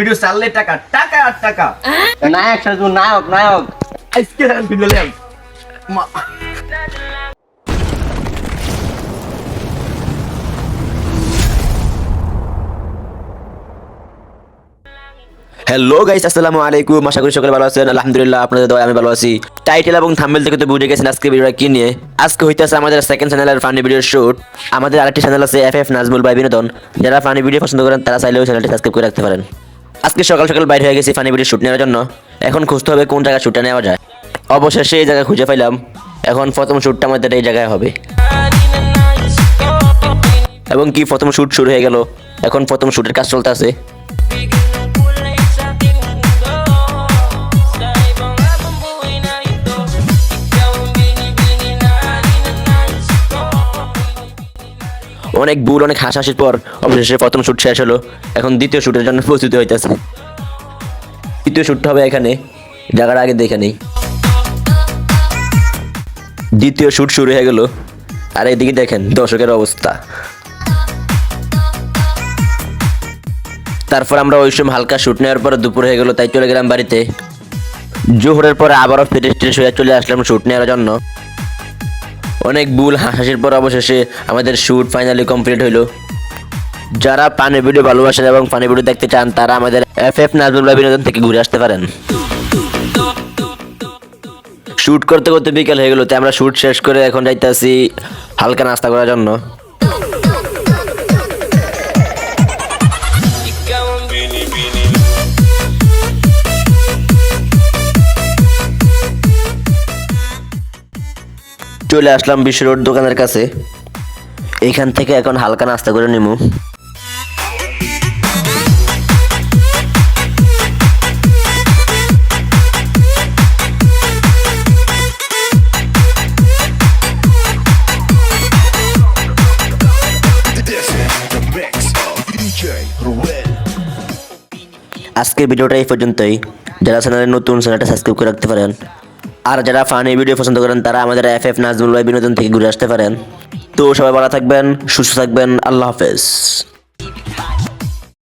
Video চাললে টাকা টাকা আর টাকা। নায়ক সাজু নায়ক নায়ক। আজকে ভিডিও লেম হ্যালো গাইস আসসালামু আলাইকুম। আশা করি সকলে ভালো আছেন। আলহামদুলিল্লাহ আপনাদের দোয়ায় আমি ভালো আছি। টাইটেল এবং থাম্বনেল থেকে তো বুঝে গেছেন আজকে ভিডিওটা কি নিয়ে। আজকে হইতেছে আমাদের সেকেন্ড চ্যানেলের ফানি ভিডিও শুট আমাদের আরেকটি চ্যানেল আছে এফ এফ নাজমুল বাই বিনোদন। যারা ফানি ভিডিও পছন্দ করেন তারা চাইলেও চ্যানেলটি সাবস্ক্রাইব করে রাখতে পারেন। আজকে সকাল সকাল বাইরে হয়ে গেছি ফানি ভিডিও শ্যুট নেওয়ার জন্য। এখন খুঁজতে হবে কোন জায়গায় শ্যুটটা নেওয়া যায়। অবশেষে এই জায়গা খুঁজে পাইলাম। এখন প্রথম শ্যুটটা আমাদের এই জায়গায় হবে। এবং কি প্রথম শ্যুট শুরু হয়ে গেল? এখন প্রথম শ্যুটের কাজ চলতে আছে অনেক ভুল, অনেক হাসাহাসির পর অবশেষে প্রথম শুট শেষ হলো। এখন দ্বিতীয় শুটের জন্য প্রস্তুতি হইতেছে। দ্বিতীয় শুটটা হবে এখানে জায়গার আগে দেখে নেই। দ্বিতীয় শুট শুরু হয়ে গেল। আর এদিকে দেখেন, দর্শকের অবস্থা। তারপর আমরা ওই সময় হালকা শুট নেওয়ার পর দুপুর হয়ে গেল, তাই চলে গেলাম বাড়িতে। জোহরের পরে আবারও ফ্রেশ ট্রেশ হয়ে চলে আসলাম শুট নেওয়ার জন্য। অনেক ভুল হাসাহাসির পর অবশেষে আমাদের শ্যুট ফাইনালি কমপ্লিট হইল। যারা পানি ভিডিও ভালোবাসেন এবং পানি ভিডিও দেখতে চান, তারা আমাদের এফ এফ নাজমুল্লাহ বিনোদন থেকে ঘুরে আসতে পারেন। শ্যুট করতে করতে বিকেল হয়ে গেল তাই আমরা শ্যুট শেষ করে এখন যাইতেছি হালকা নাস্তা করার জন্য। চলে আসলাম বিশ্ব রোড দোকানের কাছে। এখান থেকে এখন হালকা নাস্তা করে নিমু। আজকের ভিডিওটা এই পর্যন্তই। যারা চ্যানেলে নতুন, চ্যানেলটা সাবস্ক্রাইব করে রাখতে পারেন। আর যারা ফানি ভিডিও পছন্দ করেন, তারা আমাদের এফ এফ নাজমুল ভাই বিনোদন থেকে ঘুরে আসতে পারেন। তো সবাই ভালো থাকবেন, সুস্থ থাকবেন, আল্লাহ হাফেজ।